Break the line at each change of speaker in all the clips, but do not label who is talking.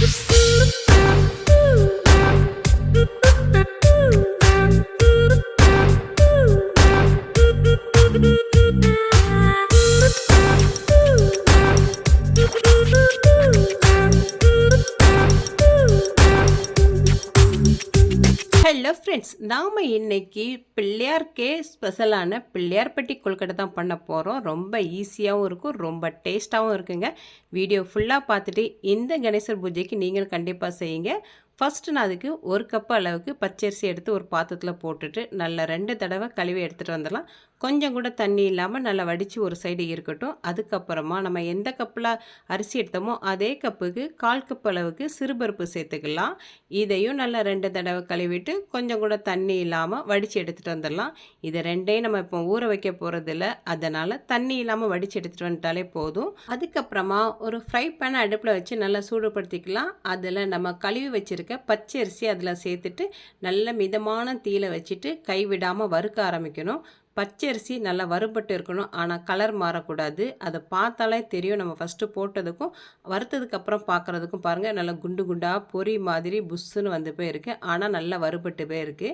Oops. Hello friends நாம் இன்னைக்கு பிள்ளையார்க்கே ஸ்பெஷலான பிள்ளையார்பட்டி கொழுக்கட்டை தான் பண்ண போகிறோம் ரொம்ப ஈஸியாகவும் இருக்கும் ரொம்ப டேஸ்ட்டாகவும் இருக்குங்க. வீடியோ ஃபுல்லாக பார்த்துட்டு இந்த கணேசர் பூஜைக்கு நீங்களும் கண்டிப்பாக செய்யுங்க. ஃபஸ்ட்டு நான் அதுக்கு ஒரு கப் அளவுக்கு பச்சரிசி எடுத்து ஒரு பாத்திரத்தில் போட்டுட்டு நல்லா ரெண்டு தடவை கழுவி எடுத்துகிட்டு வந்துடலாம். கொஞ்சம் கூட தண்ணி இல்லாமல் நல்லா வடித்து ஒரு சைடு இருக்கட்டும். அதுக்கப்புறமா நம்ம எந்த கப்பில் அரிசி எடுத்தோமோ அதே கப்புக்கு கால் கப் அளவுக்கு சிறுபருப்பு சேர்த்துக்கலாம். இதையும் நல்லா ரெண்டு தடவை கழுவிட்டு கொஞ்சம் கூட தண்ணி இல்லாமல் வடித்து எடுத்துகிட்டு வந்துடலாம். இதை ரெண்டையும் நம்ம இப்போ ஊற வைக்க போகிறதில்ல அதனால் தண்ணி இல்லாமல் வடித்து எடுத்துகிட்டு வந்துட்டாலே போதும். அதுக்கப்புறமா ஒரு ஃப்ரை பேனை அடுப்பில் வச்சு நல்லா சூடுபடுத்திக்கலாம். அதில் நம்ம கழுவி வச்சுருக்க பச்சரிசி அதில் சேர்த்துட்டு நல்ல மிதமான தீயில வச்சுட்டு கைவிடாமல் வறுக்க ஆரம்பிக்கணும். பச்சரிசி நல்லா வறுபட்டு இருக்கணும். ஆனால் கலர் மாறக்கூடாது. அதை பார்த்தாலே தெரியும். நம்ம ஃபஸ்ட்டு போட்டதுக்கும் வறுத்ததுக்கப்புறம் பார்க்குறதுக்கும் பாருங்கள் நல்லா குண்டு குண்டாக பொரி மாதிரி புஷ்ஷுன்னு வந்து போயிருக்கு. ஆனால் நல்லா வறுபட்டு போயிருக்கு.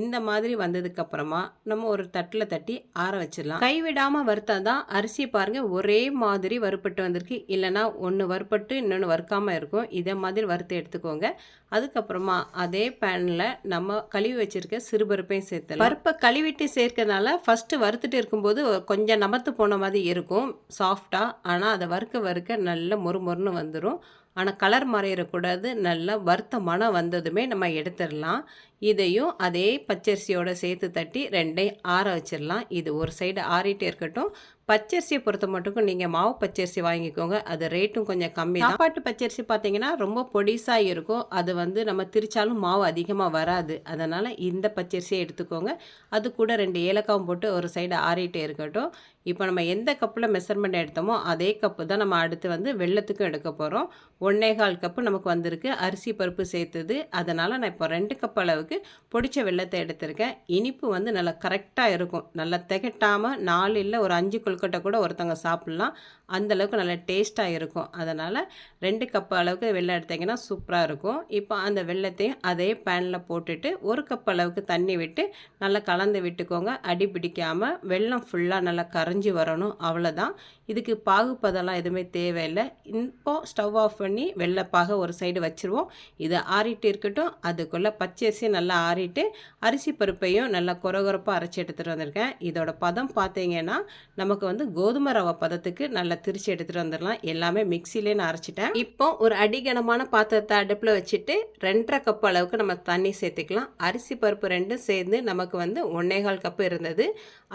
இந்த மாதிரி வந்ததுக்கப்புறமா நம்ம ஒரு தட்டில் தட்டி ஆற வச்சிடலாம். கைவிடாமல் வறுத்தா தான் அரிசி பாருங்கள் ஒரே மாதிரி வறுப்பட்டு வந்திருக்கு. இல்லைனா ஒன்று வறுப்பட்டு இன்னொன்று வறுக்காமல் இருக்கும். இதே மாதிரி வறுத்து எடுத்துக்கோங்க. அதுக்கப்புறமா அதே பேனில் நம்ம கழுவி வச்சுருக்க சிறுபருப்பையும் சேர்த்து பருப்பை கழுவிட்டு சேர்க்கறதுனால ஃபஸ்ட்டு வறுத்துட்டு இருக்கும்போது கொஞ்சம் நமத்து போன மாதிரி இருக்கும். சாஃப்டாக ஆனால் அதை வறுக்க வறுக்க நல்ல மொறு மொறுன்னு வந்துடும் ஆனால் கலர் மாறிடக்கூடாது. நல்லா வருத்த மனம் வந்ததுமே நம்ம எடுத்துடலாம். இதையும் அதே பச்சரிசியோடு சேர்த்து தட்டி ரெண்டையும் ஆற வச்சிடலாம். இது ஒரு சைடு ஆறிட்டே இருக்கட்டும். பச்சரிசியை பொறுத்த மட்டுக்கும் நீங்கள் மாவு பச்சரிசி வாங்கிக்கோங்க. அது ரேட்டும் கொஞ்சம் கம்மி தான். சாப்பாட்டு பச்சரிசி பார்த்தீங்கன்னா ரொம்ப பொடிசாக இருக்கும். அது வந்து நம்ம திரிச்சாலும் மாவு அதிகமாக வராது. அதனால் இந்த பச்சரிசியை எடுத்துக்கோங்க. அது கூட ரெண்டு ஏலக்காவும் போட்டு ஒரு சைடு ஆறிட்டே இருக்கட்டும். இப்போ நம்ம எந்த கப்பில் மெஷர்மெண்ட் எடுத்தோமோ அதே கப்பு தான் நம்ம அடுத்து வந்து வெள்ளத்துக்கும் எடுக்க போகிறோம் ஒன்னே கால் கப்பு நமக்கு வந்திருக்கு. அரிசி பருப்பு சேர்த்துது. அதனால் நான் இப்போ ரெண்டு கப் அளவுக்கு பொடிச்ச வெள்ளத்தை எடுத்திருக்கேன். இனிப்பு வந்து நல்லா கரெக்டாக இருக்கும். நல்லா திகட்டாமல் நாலு இல்லை ஒரு அஞ்சு கொழுக்கட்டை கூட ஒருத்தவங்க சாப்பிட்லாம். அந்தளவுக்கு நல்லா டேஸ்ட்டாக இருக்கும். அதனால் ரெண்டு கப் அளவுக்கு வெள்ளம் எடுத்திங்கன்னா சூப்பராக இருக்கும். இப்போ அந்த வெள்ளத்தையும் அதே பேனில் போட்டுட்டு ஒரு கப் அளவுக்கு தண்ணி விட்டு நல்லா கலந்து விட்டுக்கோங்க. அடி பிடிக்காமல் வெள்ளம் ஃபுல்லாக நல்லா கரைஞ்சி வரணும். அவ்வளோதான் இதுக்கு பாகுப்பதெல்லாம் எதுவுமே தேவையில்லை. இப்போ ஸ்டவ் ஆஃப் பண்ணி வெள்ளைப்பாக ஒரு சைடு வச்சுருவோம். இது ஆறிட்டு இருக்கட்டும். அதுக்குள்ளே பச்சரிசி நல்லா ஆறிட்டு அரிசி பருப்பையும் நல்லா குறகுறப்பாக அரைச்சி எடுத்துகிட்டு வந்திருக்கேன். இதோட பதம் பார்த்தீங்கன்னா நமக்கு வந்து கோதுமை ரவை பதத்துக்கு நல்லா திரிச்சு எடுத்துகிட்டு வந்துடலாம். எல்லாமே மிக்சிலே நான் அரைச்சிட்டேன். இப்போ ஒரு அடிகனமான பாத்திரத்தை அடுப்பில் வச்சுட்டு ரெண்டரை கப் அளவுக்கு நம்ம தண்ணி சேர்த்துக்கலாம். அரிசி பருப்பு ரெண்டும் சேர்ந்து நமக்கு வந்து ஒன்னேகால் கப்பு இருந்தது.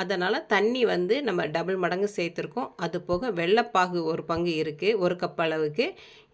அதனால் தண்ணி வந்து நம்ம டபுள் மடங்கு சேர்த்துருக்கோம். அது போக வெள்ளைப்பாகு ஒரு பங்கு இருக்குது ஒரு கப் அளவுக்கு.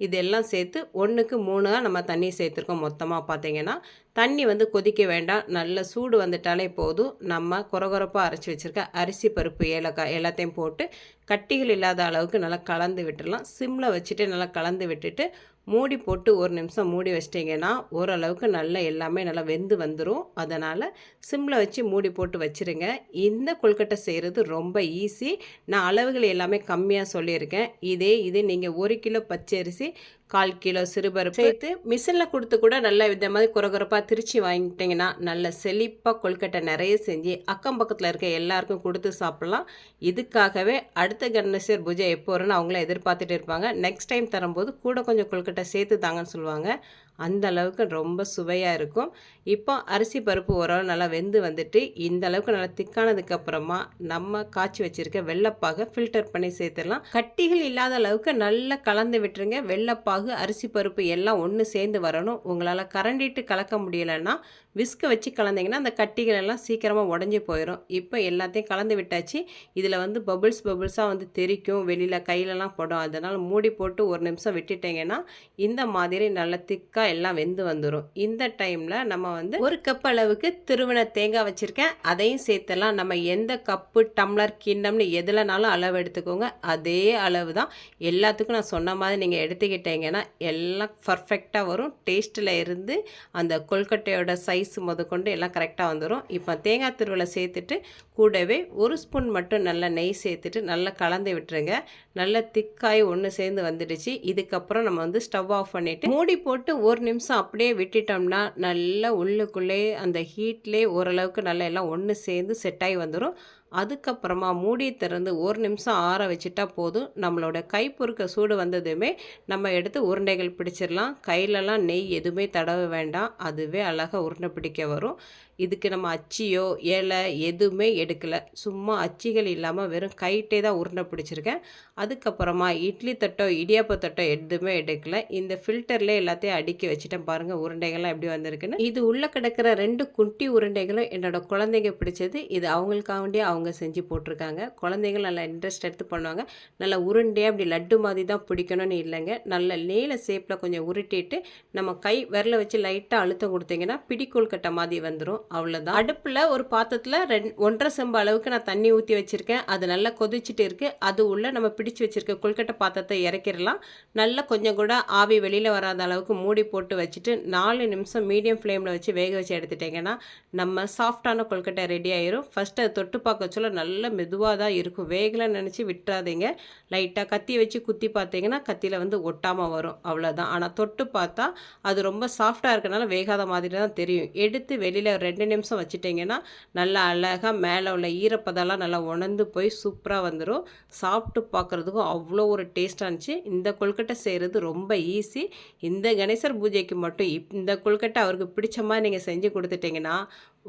இதெல்லாம் சேர்த்து ஒன்றுக்கு மூணாக நம்ம தண்ணி சேர்த்துருக்கோம். மொத்தமாக பார்த்தீங்கன்னா தண்ணி வந்து கொதிக்க வேண்டாம். நல்ல சூடு வந்துட்டாலே போதும். நம்ம குறகுறப்பாக அரைச்சி வச்சுருக்க அரிசி பருப்பு ஏலக்காய் எல்லாத்தையும் போட்டு கட்டிகள் இல்லாத அளவுக்கு நல்லா கலந்து விட்டுடலாம் சிம்மில் வச்சுட்டு நல்லா கலந்து விட்டுட்டு மூடி போட்டு ஒரு நிமிஷம் மூடி வச்சிட்டிங்கன்னா ஓரளவுக்கு நல்லா எல்லாமே நல்லா வெந்து வந்துடும் அதனால் சிம்மில் வச்சு மூடி போட்டு வச்சுருங்க. இந்த கொழுக்கட்டை செய்கிறது ரொம்ப ஈஸி. நான் அளவுகள் எல்லாமே கம்மியாக சொல்லியிருக்கேன். இதே இது நீங்கள் ஒரு கிலோ பச்சரிசி கால் கிலோ சிறுபருப்பு சேர்த்து மிஷினில் கொடுத்து கூட நல்ல இந்த மாதிரி குறகுறப்பாக திருச்சி வாங்கிட்டிங்கன்னா நல்ல செழிப்பாக கொழுக்கட்டை நிறைய செஞ்சு அக்கம் பக்கத்தில் இருக்க எல்லாருக்கும் கொடுத்து சாப்பிட்லாம். இதுக்காகவே அடுத்த கணேசர் பூஜை எப்போ வரும்னு அவங்கள எதிர்பார்த்துட்டு இருப்பாங்க. நெக்ஸ்ட் டைம் தரும்போது கூட கொஞ்சம் கொழுக்கட்டை சேர்த்து தாங்கன்னு சொல்லுவாங்க. அந்த அளவுக்கு ரொம்ப சுவையாக இருக்கும். இப்போ அரிசி பருப்பு ஓரளவு நல்லா வெந்து வந்துட்டு இந்த அளவுக்கு நல்லா திக்கானதுக்கு அப்புறமா நம்ம காய்ச்சி வச்சிருக்க வெள்ளப்பாக ஃபில்டர் பண்ணி சேர்த்துடலாம். கட்டிகள் இல்லாத அளவுக்கு நல்லா கலந்து விட்டுருங்க. வெள்ளப்பாகு அரிசி பருப்பு எல்லாம் ஒன்று சேர்ந்து வரணும். உங்களால் கரண்டிட்டு கலக்க முடியலைன்னா விஸ்க வச்சு கலந்தீங்கன்னா அந்த கட்டிகள் எல்லாம் சீக்கிரமாக உடஞ்சி போயிடும் இப்போ எல்லாத்தையும் கலந்து விட்டாச்சு. இதில் வந்து பபுள்ஸ் பபுள்ஸாக வந்து தெரிக்கும். வெளியில் கையிலலாம் படும். அதனால் மூடி போட்டு ஒரு நிமிஷம் விட்டுட்டிங்கன்னா இந்த மாதிரி நல்லா திக்காக சூப்பராக எல்லாம் வெந்து வந்துடும் இந்த டைமில் நம்ம வந்து ஒரு கப் அளவுக்கு திருவண தேங்காய் வச்சுருக்கேன். அதையும் சேர்த்தலாம் நம்ம எந்த கப்பு டம்ளர் கிண்ணம்னு எதுலனாலும் அளவு எடுத்துக்கோங்க. அதே அளவு தான். எல்லாத்துக்கும் நான் சொன்ன மாதிரி நீங்கள் எடுத்துக்கிட்டீங்கன்னா எல்லாம் பர்ஃபெக்டாக வரும். டேஸ்ட்டில் இருந்து அந்த கொல்கட்டையோட சைஸ் முதற்கொண்டு எல்லாம் கரெக்டாக வந்துடும் இப்போ தேங்காய் திருவலை சேர்த்துட்டு கூடவே ஒரு ஸ்பூன் மட்டும் நல்லா நெய் சேர்த்துட்டு நல்லா கலந்து விட்டுருங்க. நல்லா திக்காய் ஒன்று சேர்ந்து வந்துடுச்சு. இதுக்கப்புறம் நம்ம வந்து ஸ்டவ் ஆஃப் பண்ணிவிட்டு மூடி போட்டு ஒரு ஒரு நிமிஷம் அப்படியே விட்டுட்டோம்னா நல்லா உள்ளுக்குள்ளே அந்த ஹீட்லேயே ஓரளவுக்கு நல்லா எல்லாம் ஒன்று சேர்ந்து செட்டாகி வந்துடும் அதுக்கப்புறமா மூடி திறந்து ஒரு நிமிஷம் ஆற வச்சுட்டா போதும். நம்மளோட கைப்பொறுக்க சூடு வந்ததுமே நம்ம எடுத்து உருண்டைகள் பிடிச்சிடலாம். கையிலலாம் நெய் எதுவுமே தடவ வேண்டாம். அதுவே அழகாக உருண்டை பிடிக்க வரும். இதுக்கு நம்ம அச்சியோ இலை எதுவுமே எடுக்கலை. சும்மா அச்சிகள் இல்லாமல் வெறும் கைட்டே தான் உருண்டை பிடிச்சிருக்கேன். அதுக்கப்புறமா இட்லி தட்டோ இடியாப்ப தட்டோ எதுவுமே எடுக்கலை. இந்த ஃபில்டர்லேயே எல்லாத்தையும் அடுக்கி வச்சுட்டேன் பாருங்கள் உருண்டைகள்லாம் எப்படி வந்திருக்குன்னு. இது உள்ளே கிடக்கிற ரெண்டு குட்டி உருண்டைகளும் என்னோடய குழந்தைங்க பிடிச்சது. இது அவங்களுக்காக அவங்க அவங்க செஞ்சு போட்டிருக்காங்க. குழந்தைங்க நல்லா இன்ட்ரெஸ்ட் எடுத்து பண்ணுவாங்க. நல்லா உருண்டையாக அப்படி லட்டு மாதிரி தான் பிடிக்கணும்னு இல்லைங்க. நல்ல நீல ஷேப்பில் கொஞ்சம் உருட்டிட்டு நம்ம கை விரல வச்சு லைட்டாக அழுத்தம் கொடுத்தீங்கன்னா பிடிக்கோல் கட்டை மாதிரி வந்துடும் அவ்வளோதான் அடுப்பில் ஒரு பாத்திரத்தில் ரெண் ஒன்றரை செம்பு அளவுக்கு நான் தண்ணி ஊற்றி வச்சுருக்கேன். அது நல்லா கொதிச்சுட்டு இருக்குது அது உள்ளே நம்ம பிடிச்சி வச்சுருக்க கொல்கட்டை பாத்திரத்தை இறக்கிடலாம். நல்லா கொஞ்சம் கூட ஆவி வெளியில் வராத அளவுக்கு மூடி போட்டு வச்சுட்டு நாலு நிமிஷம் மீடியம் ஃப்ளேமில் வச்சு வேக வச்சு எடுத்துட்டிங்கன்னா நம்ம சாஃப்டான கொல்கட்டை ரெடி ஆயிரும். ஃபஸ்ட்டு அதை தொட்டு பார்க்க சொல்ல நல்ல மெதுவாக தான் இருக்கும். வேகலை நினச்சி விட்டுறாதீங்க. லைட்டாக கத்தி வச்சு குத்தி பார்த்தீங்கன்னா கத்தியில் வந்து ஒட்டாமல் வரும். அவ்வளோதான் ஆனால் தொட்டு பார்த்தா அது ரொம்ப சாஃப்டாக இருக்கனால வேகாத மாதிரி தான் தெரியும். எடுத்து வெளியில் ரெண்டு நிமிஷம் வச்சுட்டிங்கன்னா நல்லா அழகாக மேலே உள்ள ஈரப்பதெல்லாம் நல்லா உணர்ந்து போய் சூப்பராக வந்துடும் சாப்பிட்டு பார்க்குறதுக்கும் அவ்வளோ ஒரு டேஸ்ட்டாக இருந்துச்சு. இந்த கொழுக்கட்டை செய்கிறது ரொம்ப ஈஸி இந்த கணேசர் பூஜைக்கு மட்டும் இந்த கொழுக்கட்டை அவருக்கு பிடிச்ச மாதிரி நீங்கள் செஞ்சு கொடுத்துட்டிங்கன்னா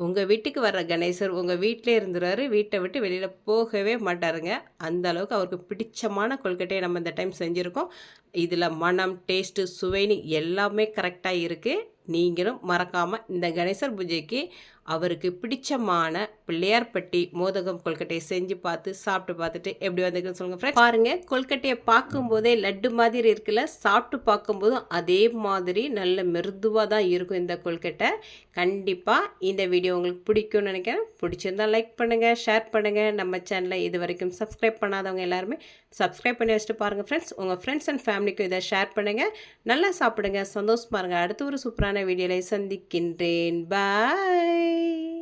உங்கள் வீட்டுக்கு வர்ற கணேசர் உங்கள் வீட்டிலே இருந்துறாரு வீட்டை விட்டு வெளியில் போகவே மாட்டாருங்க. அந்த அளவுக்கு அவருக்கு பிடிச்சமான கொள்கட்டையை நம்ம இந்த டைம் செஞ்சுருக்கோம். இதில் மனம் டேஸ்ட்டு சுவைனு எல்லாமே கரெக்டாக இருக்குது நீங்களும் மறக்காமல் இந்த கணேசர் பூஜைக்கு அவருக்கு பிடிச்சமான பிள்ளையார்பட்டி மோதகம் கொல்கட்டையை செஞ்சு பார்த்து சாப்பிட்டு பார்த்துட்டு எப்படி வந்திருக்குன்னு சொல்லுங்கள் ஃப்ரெண்ட் பாருங்கள் கொல்கட்டையை பார்க்கும்போதே லட்டு மாதிரி இருக்குல்ல சாப்பிட்டு பார்க்கும்போதும் அதே மாதிரி நல்ல மிருதுவாக தான் இருக்கும் இந்த கொல்கட்டை. கண்டிப்பாக இந்த வீடியோ உங்களுக்கு பிடிக்கும்னு நினைக்கிறேன். பிடிச்சிருந்தால் லைக் பண்ணுங்கள் ஷேர் பண்ணுங்கள் நம்ம சேனலை இது வரைக்கும் சப்ஸ்கிரைப் பண்ணாதவங்க எல்லாருமே சப்ஸ்கிரைப் பண்ணி வச்சுட்டு பாருங்கள் ஃப்ரெண்ட்ஸ் உங்கள் ஃப்ரெண்ட்ஸ் அண்ட் ஃபேமிலிக்கும் இதை ஷேர் பண்ணுங்கள் நல்லா சாப்பிடுங்க. சந்தோஷமாக இருங்க. அடுத்த ஒரு சூப்பரான வீடியோவில் சந்திக்கின்றேன். பாய் Bye.